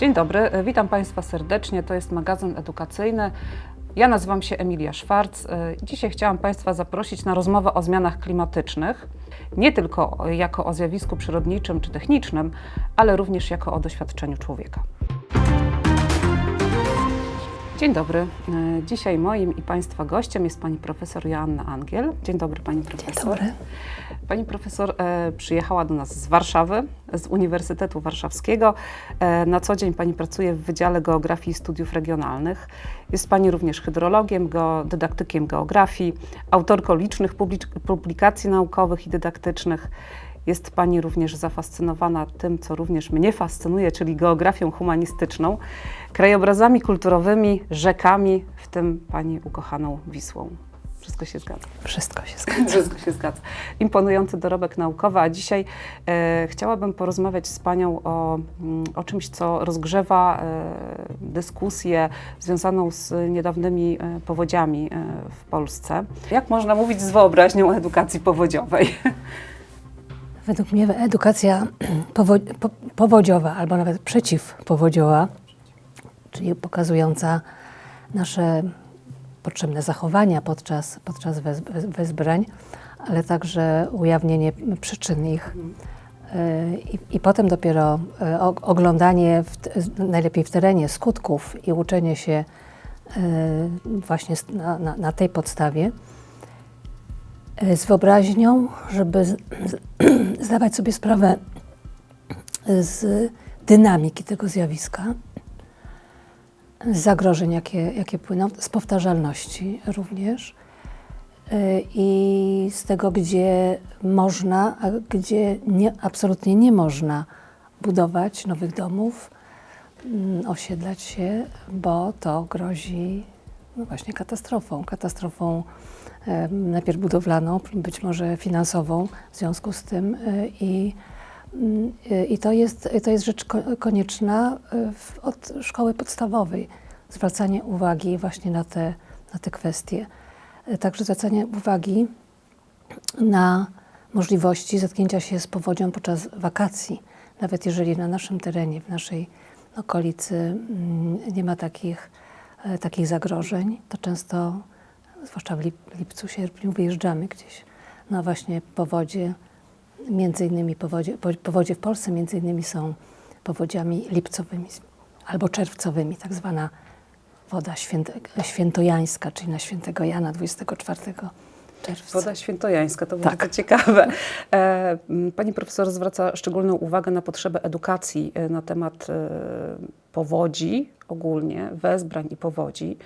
Dzień dobry, witam Państwa serdecznie. To jest magazyn edukacyjny. Ja nazywam się Emilia Szwarc. Dzisiaj chciałam Państwa zaprosić na rozmowę o zmianach klimatycznych. Nie tylko jako o zjawisku przyrodniczym czy technicznym, ale również jako o doświadczeniu człowieka. Dzień dobry. E, Dzisiaj moim i Państwa gościem jest pani profesor Joanna Angiel. Dzień dobry pani profesor. dobry. Pani profesor e, przyjechała do nas z Warszawy, z Uniwersytetu Warszawskiego. E, na co dzień pani pracuje w Wydziale Geografii i Studiów Regionalnych. Jest pani również hydrologiem, go, dydaktykiem geografii, autorką licznych publikacji naukowych i dydaktycznych. Jest Pani również zafascynowana tym, co również mnie fascynuje, czyli geografią humanistyczną, krajobrazami kulturowymi, rzekami, w tym Pani ukochaną Wisłą. Wszystko się zgadza. Wszystko się zgadza. Wszystko się zgadza. Imponujący dorobek naukowy, a dzisiaj e, chciałabym porozmawiać z Panią o, mm, o czymś, co rozgrzewa e, dyskusję związaną z niedawnymi e, powodziami e, w Polsce. Jak można mówić z wyobraźnią edukacji powodziowej? Według mnie edukacja powo po powodziowa albo nawet przeciwpowodziowa, czyli pokazująca nasze potrzebne zachowania podczas, podczas wez wez wezbrań, ale także ujawnienie przyczyn ich. Y, I, I potem dopiero y, o- oglądanie, w, najlepiej w terenie, skutków i uczenie się y, właśnie na, na, na tej podstawie. Y, Z wyobraźnią, żeby zdawać sobie sprawę z dynamiki tego zjawiska, z zagrożeń, jakie, jakie płyną, z powtarzalności również y, i z tego, gdzie można, a gdzie nie, absolutnie nie można budować nowych domów, mm, osiedlać się, bo to grozi no właśnie katastrofą. Katastrofą e, najpierw budowlaną, być może finansową w związku z tym e, i, mm, e, i to, jest, to jest rzecz ko- konieczna od szkoły podstawowej. Zwracanie uwagi właśnie na te, na te kwestie. Także zwracanie uwagi na możliwości zetknięcia się z powodzią podczas wakacji. Nawet jeżeli na naszym terenie, w naszej okolicy mm, nie ma takich, takich zagrożeń, to często, zwłaszcza w lip- lipcu, sierpniu, wyjeżdżamy gdzieś na właśnie powodzie. Między innymi powodzie, po- powodzie w Polsce między innymi są powodziami lipcowymi albo czerwcowymi, tak zwana woda święte, świętojańska, czyli na świętego Jana 24 czerwca. Woda świętojańska, to Tak. bardzo ciekawe. E, Pani profesor zwraca szczególną uwagę na potrzebę edukacji e, na temat e, powodzi ogólnie, wezbrań i powodzi,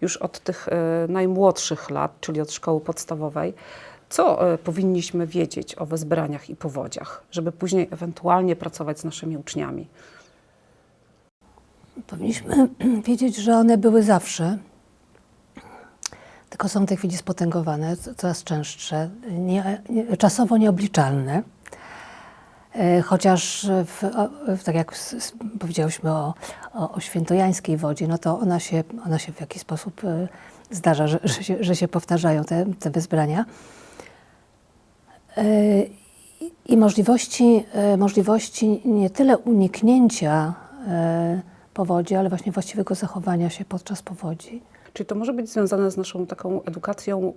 już od tych e, najmłodszych lat, czyli od szkoły podstawowej. Co e, powinniśmy wiedzieć o wezbraniach i powodziach, żeby później ewentualnie pracować z naszymi uczniami? Powinniśmy wiedzieć, że one były zawsze, tylko są w tej chwili spotęgowane, co- coraz częstsze, nie, nie, czasowo nieobliczalne. E, Chociaż w, w, tak jak powiedziałyśmy o, o, o świętojańskiej wodzie, no to ona się, ona się w jakiś sposób e, zdarza, że, że, się, że się powtarzają te, te wezbrania. E, i- możliwości, możliwości nie tyle uniknięcia powodzi, ale właśnie właściwego zachowania się podczas powodzi. Czyli to może być związane z naszą taką edukacją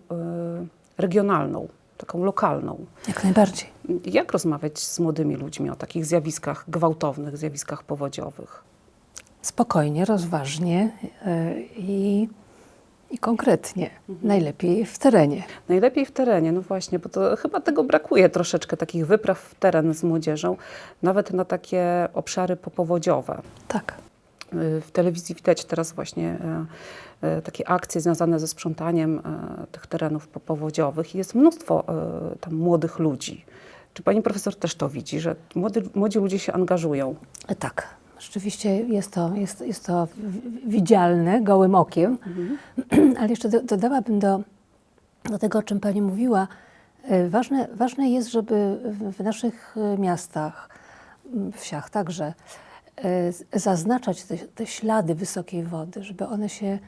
regionalną, taką lokalną. Jak najbardziej. Jak rozmawiać z młodymi ludźmi o takich zjawiskach gwałtownych, zjawiskach powodziowych? Spokojnie, rozważnie e, i, i konkretnie. Najlepiej w terenie. Najlepiej w terenie, no właśnie, bo to chyba tego brakuje troszeczkę, takich wypraw w teren z młodzieżą, nawet na takie obszary popowodziowe. Tak. Y, W telewizji widać teraz właśnie e, e, takie akcje związane ze sprzątaniem tych terenów popowodziowych i jest mnóstwo tam młodych ludzi. Czy pani profesor też to widzi, że młody, młodzi ludzie się angażują? Tak. Rzeczywiście jest to, jest, jest to widzialne gołym okiem, ale jeszcze do, dodałabym do, do tego, o czym Pani mówiła. e, Ważne, ważne jest, żeby w, naszych e, miastach, wsiach także, e, zaznaczać te, te ślady wysokiej wody, żeby one się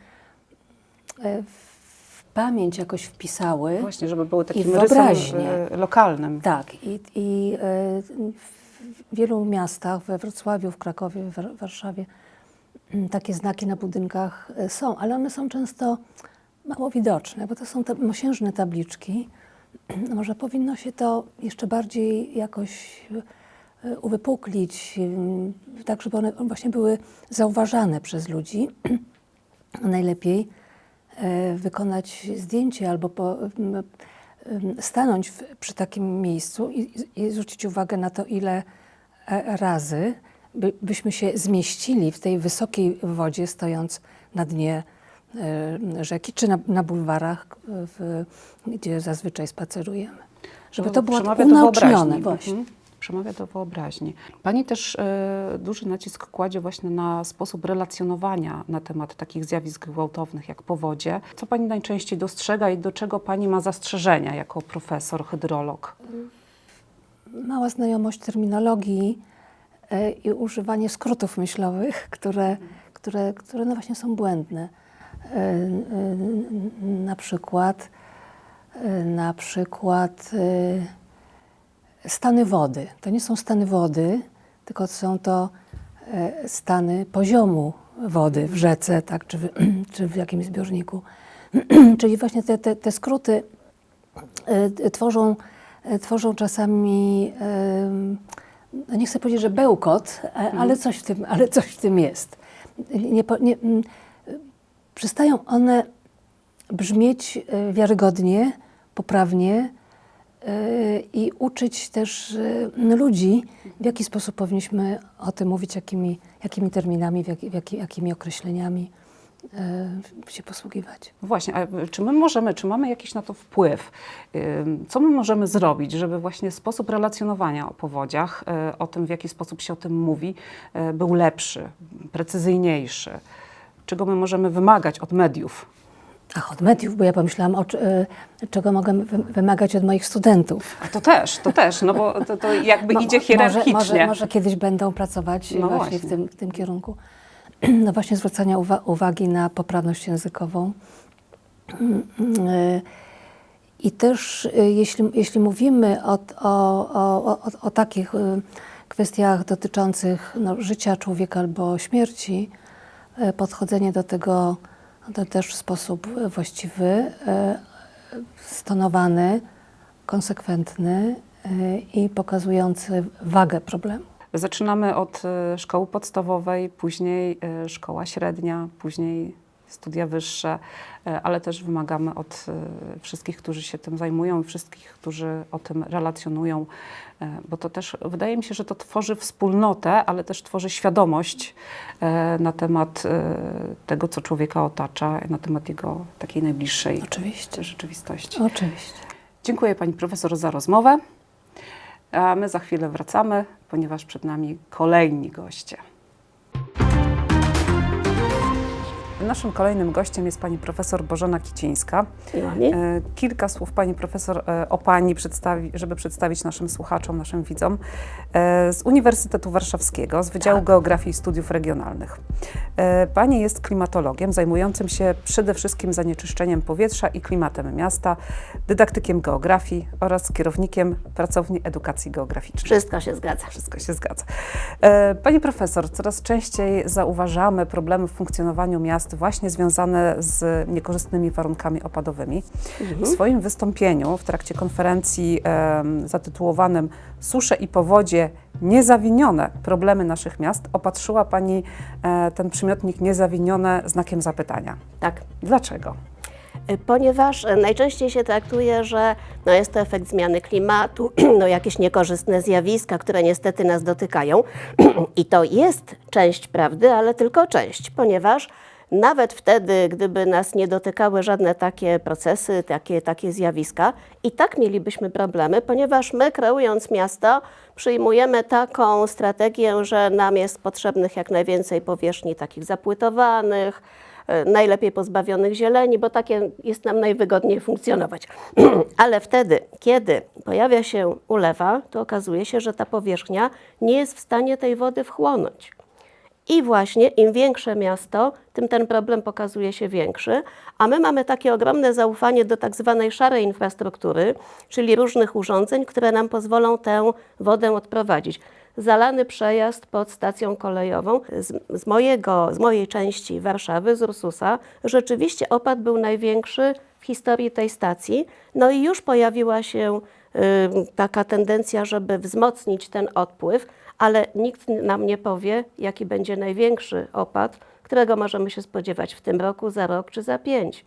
w pamięć jakoś wpisały. Właśnie, żeby były takim I rysem wyobraźnię. e, lokalnym. Tak, i, i e, w- wielu miastach, we Wrocławiu, w Krakowie, w War- Warszawie, mm, takie znaki na budynkach e, są, ale one są często mało widoczne, bo to są te mosiężne tabliczki. Może powinno się to jeszcze bardziej jakoś uwypuklić, mm, tak żeby one właśnie były zauważane przez ludzi. Najlepiej wykonać zdjęcie albo po, stanąć w, przy takim miejscu i, i zwrócić uwagę na to, ile e, razy by, byśmy się zmieścili w tej wysokiej wodzie, stojąc na dnie e, rzeki czy na, na bulwarach, w, gdzie zazwyczaj spacerujemy. Żeby to było przemawia do unaocznione właśnie. Przemawia do wyobraźni. Pani też e, duży nacisk kładzie właśnie na sposób relacjonowania na temat takich zjawisk gwałtownych jak powodzie. Co Pani najczęściej dostrzega i do czego Pani ma zastrzeżenia jako profesor, hydrolog? mała znajomość terminologii e, i używanie skrótów myślowych, które, które, które no właśnie są błędne. E, Na przykład, na przykład stany wody. To nie są stany wody, tylko są to e, stany poziomu wody w rzece, tak, czy, w, czy w jakimś zbiorniku. Czyli właśnie te, te, te skróty e, tworzą, e, tworzą czasami, no nie chcę powiedzieć, że bełkot, e, ale coś w tym, ale coś w tym jest. Nie, nie, mm, przestają one brzmieć wiarygodnie, poprawnie i uczyć też e, ludzi, w jaki sposób powinniśmy o tym mówić, jakimi, jakimi terminami, jaki, jakimi określeniami e, się posługiwać. Właśnie, a czy my możemy, czy mamy jakiś na to wpływ? Co my możemy zrobić, żeby właśnie sposób relacjonowania o powodziach, y, o tym, w jaki sposób się o tym mówi, y, był lepszy, precyzyjniejszy? Czego my możemy wymagać od mediów? Ach, od mediów, bo ja pomyślałam, o, e, czego mogę wy- wymagać od moich studentów. A to też, to też, no bo to, to jakby idzie mo- hierarchicznie. Może, może, może kiedyś będą pracować No właśnie, właśnie. W, tym, w tym kierunku. No właśnie zwracania uwa- uwagi na poprawność językową. Y, I też jeśli, jeśli mówimy o, o, o, o, takich kwestiach dotyczących no, życia człowieka albo śmierci, podchodzenie do tego to też w sposób właściwy, y, stonowany, konsekwentny y, i pokazujący wagę problemu. Zaczynamy od e, szkoły podstawowej, później e, szkoła średnia, później studia wyższe, e, ale też wymagamy od e, wszystkich, którzy się tym zajmują, wszystkich, którzy o tym relacjonują, e, bo to też wydaje mi się, że to tworzy wspólnotę, ale też tworzy świadomość na temat tego, co człowieka otacza, na temat jego takiej najbliższej Oczywiście. rzeczywistości. Oczywiście. Dziękuję Pani Profesor za rozmowę. A my za chwilę wracamy, ponieważ przed nami kolejni goście. Naszym kolejnym gościem jest pani profesor Bożena Kicińska. E, Kilka słów pani profesor e, o pani, przedstawi, żeby przedstawić naszym słuchaczom, naszym widzom. E, Z Uniwersytetu Warszawskiego, z Wydziału Geografii i Studiów Regionalnych. Pani jest klimatologiem zajmującym się przede wszystkim zanieczyszczeniem powietrza i klimatem miasta, dydaktykiem geografii oraz kierownikiem pracowni edukacji geograficznej. Wszystko się zgadza. Wszystko się zgadza. Pani profesor, coraz częściej zauważamy problemy w funkcjonowaniu miast właśnie związane z niekorzystnymi warunkami opadowymi. W swoim wystąpieniu w trakcie konferencji zatytułowanym Susze i powodzie niezawinione problemy naszych miast opatrzyła Pani e, ten przymiotnik niezawinione znakiem zapytania. Tak. Dlaczego? Y, Ponieważ najczęściej się traktuje, że no jest to efekt zmiany klimatu, no jakieś niekorzystne zjawiska, które niestety nas dotykają. I to jest część prawdy, ale tylko część, ponieważ nawet wtedy, gdyby nas nie dotykały żadne takie procesy, takie, takie zjawiska, i tak mielibyśmy problemy, ponieważ my, kreując miasto, przyjmujemy taką strategię, że nam jest potrzebnych jak najwięcej powierzchni takich zapłytowanych, e, najlepiej pozbawionych zieleni, bo takie jest nam najwygodniej funkcjonować. Ale wtedy, kiedy pojawia się ulewa, to okazuje się, że ta powierzchnia nie jest w stanie tej wody wchłonąć. I właśnie im większe miasto, tym ten problem pokazuje się większy, a my mamy takie ogromne zaufanie do tak zwanej szarej infrastruktury, czyli różnych urządzeń, które nam pozwolą tę wodę odprowadzić. Zalany przejazd pod stacją kolejową z, z, mojego, z mojej części Warszawy, z Ursusa, rzeczywiście opad był największy w historii tej stacji. No i już pojawiła się y, taka tendencja, żeby wzmocnić ten odpływ, ale nikt nam nie powie, jaki będzie największy opad, którego możemy się spodziewać w tym roku, za rok czy za pięć.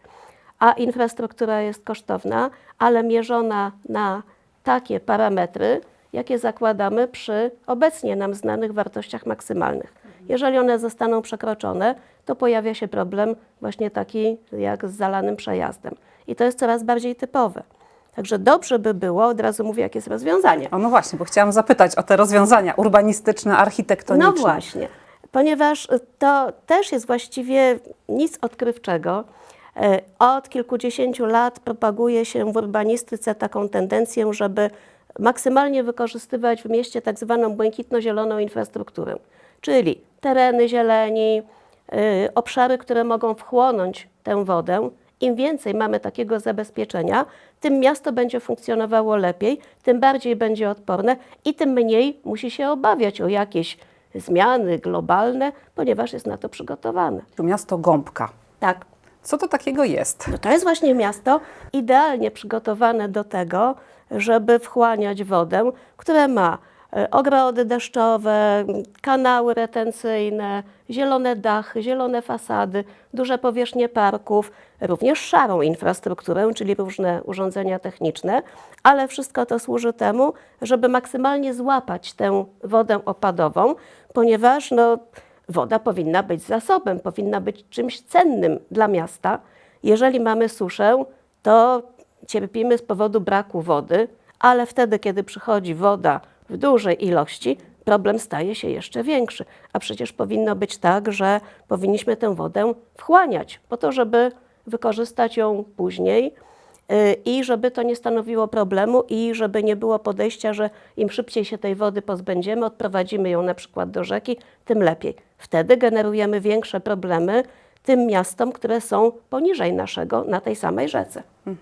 A infrastruktura jest kosztowna, ale mierzona na takie parametry, jakie zakładamy przy obecnie nam znanych wartościach maksymalnych. Jeżeli one zostaną przekroczone, to pojawia się problem właśnie taki jak z zalanym przejazdem. I to jest coraz bardziej typowe. Także dobrze by było, od razu mówię, jakie jest rozwiązanie. O, no właśnie, bo chciałam zapytać o te rozwiązania urbanistyczne, architektoniczne. No właśnie, ponieważ to też jest właściwie nic odkrywczego. E, Od kilkudziesięciu lat propaguje się w urbanistyce taką tendencję, żeby maksymalnie wykorzystywać w mieście tak zwaną błękitno-zieloną infrastrukturę, czyli tereny zieleni, y, obszary, które mogą wchłonąć tę wodę. Im więcej mamy takiego zabezpieczenia, tym miasto będzie funkcjonowało lepiej, tym bardziej będzie odporne i tym mniej musi się obawiać o jakieś zmiany globalne, ponieważ jest na to przygotowane. Tu Miasto Gąbka. Tak. Co to takiego jest? No to jest właśnie miasto idealnie przygotowane do tego, żeby wchłaniać wodę, które ma ogrody deszczowe, kanały retencyjne, zielone dachy, zielone fasady, duże powierzchnie parków, również szarą infrastrukturę, czyli różne urządzenia techniczne, ale wszystko to służy temu, żeby maksymalnie złapać tę wodę opadową, ponieważ no, woda powinna być zasobem, powinna być czymś cennym dla miasta. Jeżeli mamy suszę, to cierpimy z powodu braku wody, ale wtedy, kiedy przychodzi woda w dużej ilości, problem staje się jeszcze większy. A przecież powinno być tak, że powinniśmy tę wodę wchłaniać, po to, żeby wykorzystać ją później y, i żeby to nie stanowiło problemu i żeby nie było podejścia, że im szybciej się tej wody pozbędziemy, odprowadzimy ją na przykład do rzeki, tym lepiej. Wtedy generujemy większe problemy tym miastom, które są poniżej naszego na tej samej rzece. Y,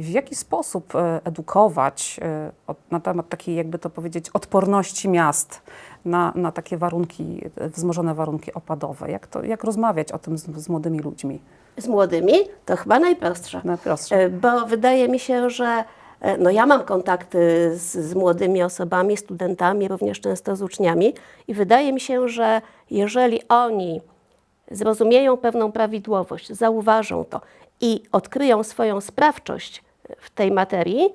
W jaki sposób y, edukować od- na temat takiej, jakby to powiedzieć, odporności miast na, na takie warunki, wzmożone warunki opadowe? Jak, to, jak rozmawiać o tym z, z młodymi ludźmi? Z młodymi to chyba najprostsze. Najprostsze. E, Bo wydaje mi się, że e, no ja mam kontakty z, z młodymi osobami, studentami, również często z uczniami i wydaje mi się, że jeżeli oni zrozumieją pewną prawidłowość, zauważą to i odkryją swoją sprawczość w tej materii,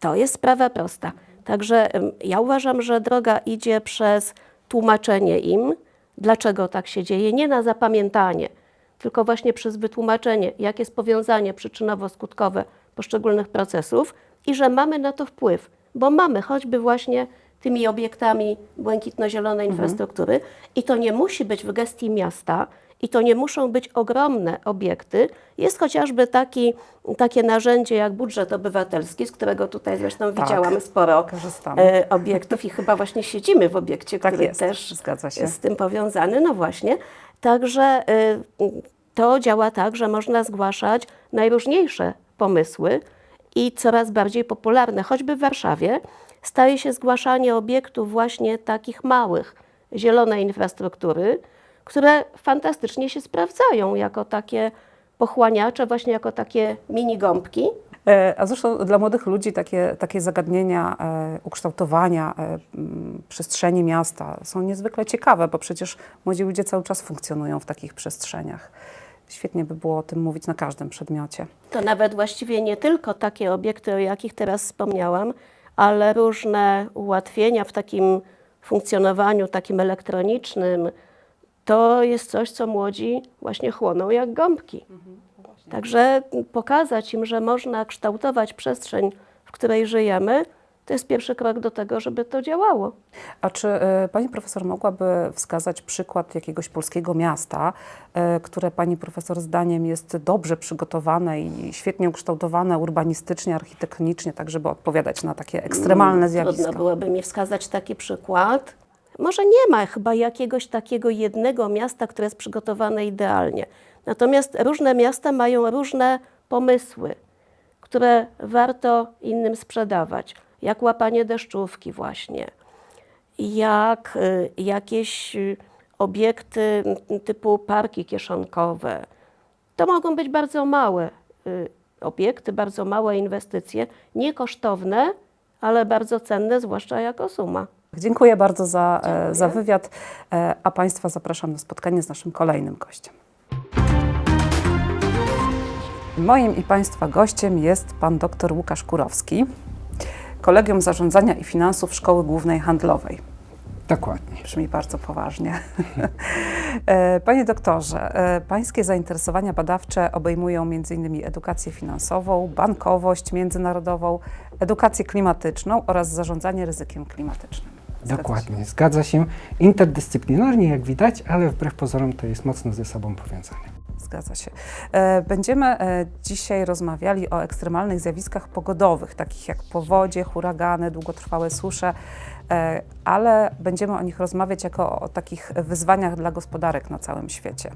to jest sprawa prosta. Także ja uważam, że droga idzie przez tłumaczenie im, dlaczego tak się dzieje, nie na zapamiętanie, tylko właśnie przez wytłumaczenie, jakie jest powiązanie przyczynowo-skutkowe poszczególnych procesów i że mamy na to wpływ, bo mamy choćby właśnie tymi obiektami błękitno-zielonej infrastruktury i to nie musi być w gestii miasta i to nie muszą być ogromne obiekty. Jest chociażby taki, takie narzędzie jak budżet obywatelski, z którego tutaj zresztą Tak, widziałam sporo korzystamy. e, obiektów i chyba właśnie siedzimy w obiekcie, Tak który jest, też zgadza się. jest z tym powiązany. No właśnie. Także y, to działa tak, że można zgłaszać najróżniejsze pomysły i coraz bardziej popularne, choćby w Warszawie, staje się zgłaszanie obiektów właśnie takich małych, zielonej infrastruktury, które fantastycznie się sprawdzają jako takie pochłaniacze, właśnie jako takie mini gąbki. E, A zresztą dla młodych ludzi takie, takie zagadnienia e, ukształtowania e, m, przestrzeni miasta są niezwykle ciekawe, bo przecież młodzi ludzie cały czas funkcjonują w takich przestrzeniach. Świetnie by było o tym mówić na każdym przedmiocie. To nawet właściwie nie tylko takie obiekty, o jakich teraz wspomniałam, ale różne ułatwienia w takim funkcjonowaniu, takim elektronicznym. To jest coś, co młodzi właśnie chłoną jak gąbki. Także pokazać im, że można kształtować przestrzeń, w której żyjemy, to jest pierwszy krok do tego, żeby to działało. A czy e, pani profesor mogłaby wskazać przykład jakiegoś polskiego miasta, e, które pani profesor zdaniem jest dobrze przygotowane i świetnie ukształtowane urbanistycznie, architektonicznie, tak żeby odpowiadać na takie ekstremalne zjawiska? Trudno byłoby mi wskazać taki przykład. Może nie ma chyba jakiegoś takiego jednego miasta, które jest przygotowane idealnie. Natomiast różne miasta mają różne pomysły, które warto innym sprzedawać, jak łapanie deszczówki właśnie, jak y, jakieś y, obiekty typu parki kieszonkowe. To mogą być bardzo małe y, obiekty, bardzo małe inwestycje, niekosztowne, ale bardzo cenne, zwłaszcza jako suma. Dziękuję bardzo za, e, za wywiad, e, a Państwa zapraszam na spotkanie z naszym kolejnym gościem. Moim i Państwa gościem jest pan dr Łukasz Kurowski, Kolegium Zarządzania i Finansów Szkoły Głównej Handlowej. Dokładnie. Brzmi bardzo poważnie. E, Panie doktorze, pańskie zainteresowania badawcze obejmują m.in. edukację finansową, bankowość międzynarodową, edukację klimatyczną oraz zarządzanie ryzykiem klimatycznym. Się? Dokładnie, zgadza się. Interdyscyplinarnie, jak widać, ale wbrew pozorom to jest mocno ze sobą powiązane. Zgadza się. E, Będziemy e, dzisiaj rozmawiali o ekstremalnych zjawiskach pogodowych, takich jak powodzie, huragany, długotrwałe susze, e, ale będziemy o nich rozmawiać jako o takich wyzwaniach dla gospodarek na całym świecie.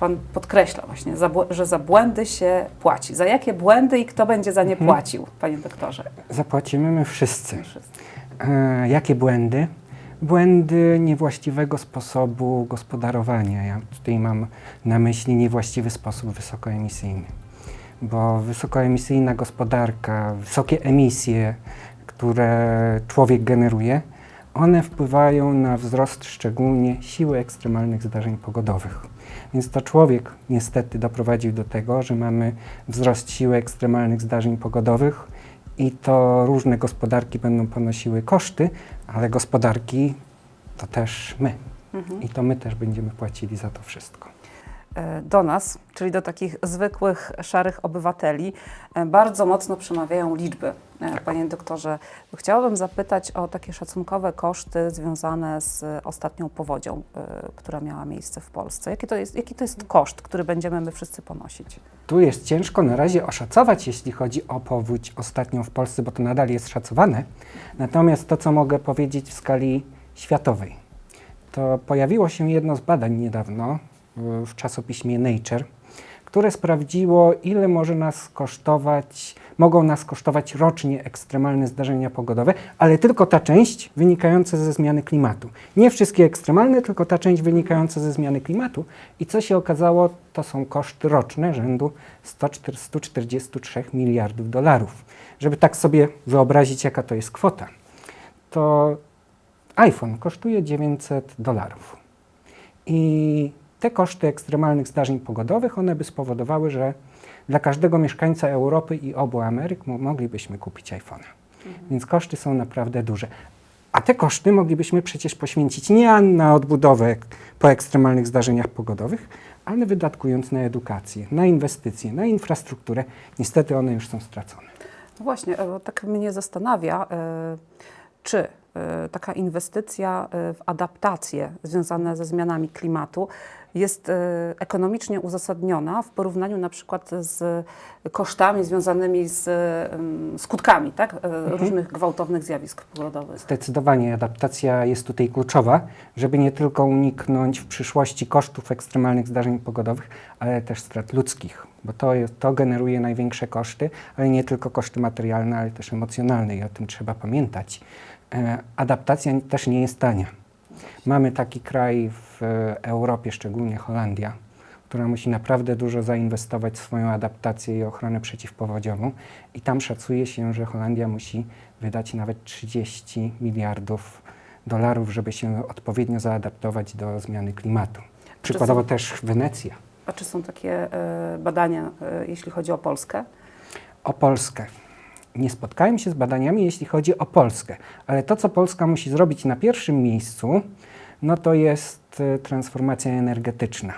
Pan podkreśla właśnie, że za błędy się płaci. Za jakie błędy i kto będzie za nie płacił, panie doktorze? Zapłacimy my wszyscy. E, jakie błędy? Błędy niewłaściwego sposobu gospodarowania. Ja tutaj mam na myśli niewłaściwy sposób wysokoemisyjny. Bo wysokoemisyjna gospodarka, wysokie emisje, które człowiek generuje, one wpływają na wzrost szczególnie siły ekstremalnych zdarzeń pogodowych. Więc to człowiek niestety doprowadził do tego, że mamy wzrost siły ekstremalnych zdarzeń pogodowych i to różne gospodarki będą ponosiły koszty, ale gospodarki to też my. I to my też będziemy płacili za to wszystko. E, do nas, czyli do takich zwykłych, szarych obywateli, e, bardzo mocno przemawiają liczby. E, Panie doktorze, chciałabym zapytać o takie szacunkowe koszty związane z ostatnią powodzią, która miała miejsce w Polsce. Jaki to jest, jaki to jest koszt, który będziemy my wszyscy ponosić? Tu jest ciężko na razie oszacować, jeśli chodzi o powódź ostatnią w Polsce, bo to nadal jest szacowane. Natomiast to, co mogę powiedzieć w skali światowej, to pojawiło się jedno z badań niedawno w- czasopiśmie Nature, które sprawdziło, ile może nas kosztować, mogą nas kosztować rocznie ekstremalne zdarzenia pogodowe, ale tylko ta część wynikająca ze zmiany klimatu. Nie wszystkie ekstremalne, tylko ta część wynikająca ze zmiany klimatu. I co się okazało, to są koszty roczne rzędu 104 143 miliardów dolarów. Żeby tak sobie wyobrazić, jaka to jest kwota, to iPhone kosztuje 900 dolarów. I te koszty ekstremalnych zdarzeń pogodowych, one by spowodowały, że dla każdego mieszkańca Europy i obu Ameryk mo- moglibyśmy kupić iPhone'a. Więc koszty są naprawdę duże. A te koszty moglibyśmy przecież poświęcić nie na odbudowę po ekstremalnych zdarzeniach pogodowych, ale wydatkując na edukację, na inwestycje, na infrastrukturę. Niestety one już są stracone. No właśnie, e, tak mnie zastanawia, e, czy e, taka inwestycja w adaptacje związane ze zmianami klimatu jest e, ekonomicznie uzasadniona w porównaniu na przykład z kosztami związanymi z skutkami tak? e, różnych gwałtownych zjawisk pogodowych. Zdecydowanie adaptacja jest tutaj kluczowa, żeby nie tylko uniknąć w przyszłości kosztów ekstremalnych zdarzeń pogodowych, ale też strat ludzkich, bo to, to generuje największe koszty, ale nie tylko koszty materialne, ale też emocjonalne i o tym trzeba pamiętać. E, adaptacja też nie jest tania. Mamy taki kraj w e, Europie, szczególnie Holandia, która musi naprawdę dużo zainwestować w swoją adaptację i ochronę przeciwpowodziową. I tam szacuje się, że Holandia musi wydać nawet 30 miliardów dolarów, żeby się odpowiednio zaadaptować do zmiany klimatu. Przykładowo też Wenecja. A czy są takie e, badania, e, jeśli chodzi o Polskę? O Polskę. Nie spotkałem się z badaniami, jeśli chodzi o Polskę, ale to, co Polska musi zrobić na pierwszym miejscu, no to jest e, transformacja energetyczna.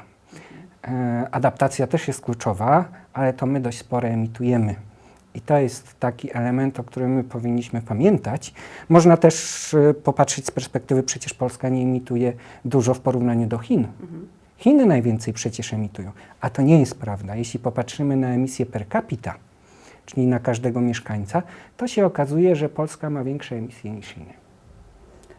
E, adaptacja też jest kluczowa, ale to my dość sporo emitujemy. I to jest taki element, o którym my powinniśmy pamiętać. Można też e, popatrzeć z perspektywy, przecież Polska nie emituje dużo w porównaniu do Chin. Chiny najwięcej przecież emitują, a to nie jest prawda. Jeśli popatrzymy na emisję per capita, czyli na każdego mieszkańca, to się okazuje, że Polska ma większe emisje niż Chiny.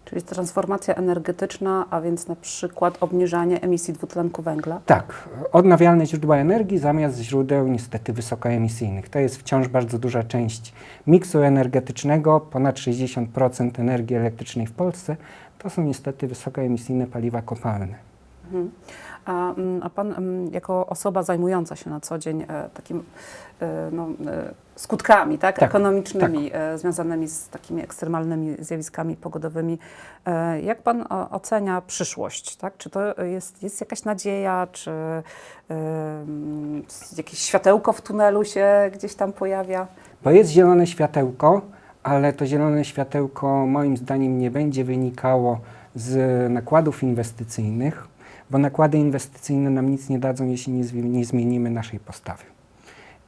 Czyli transformacja energetyczna, a więc na przykład obniżanie emisji dwutlenku węgla. Tak, odnawialne źródła energii zamiast źródeł niestety wysokoemisyjnych. To jest wciąż bardzo duża część miksu energetycznego. Ponad 60% energii elektrycznej w Polsce to są niestety wysokoemisyjne paliwa kopalne. Mhm. A, mm, a Pan mm, jako osoba zajmująca się na co dzień e, takim e, no, e, skutkami tak, Tak, ekonomicznymi e, związanymi z takimi ekstremalnymi zjawiskami pogodowymi, jak Pan ocenia przyszłość? Tak? Czy to jest, jest jakaś nadzieja, czy mm, jakieś światełko w tunelu się gdzieś tam pojawia? Bo jest zielone światełko, ale to zielone światełko moim zdaniem nie będzie wynikało z nakładów inwestycyjnych, bo nakłady inwestycyjne nam nic nie dadzą, jeśli nie, nie zmienimy naszej postawy.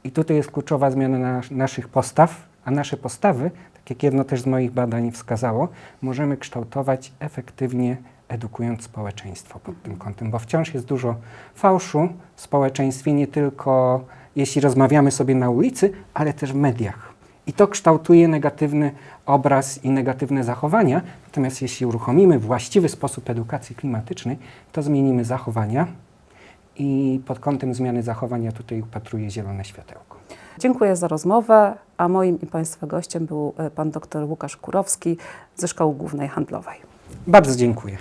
I tutaj jest kluczowa zmiana nas, naszych postaw, a nasze postawy, tak jak jedno też z moich badań wskazało, możemy kształtować efektywnie edukując społeczeństwo pod tym kątem, bo wciąż jest dużo fałszu w społeczeństwie, nie tylko jeśli rozmawiamy sobie na ulicy, ale też w mediach. I to kształtuje negatywny obraz i negatywne zachowania. Natomiast jeśli uruchomimy właściwy sposób edukacji klimatycznej, to zmienimy zachowania i pod kątem zmiany zachowania tutaj upatruję zielone światełko. Dziękuję za rozmowę, a moim i Państwa gościem był e, Pan dr Łukasz Kurowski ze Szkoły Głównej Handlowej. Bardzo dziękuję.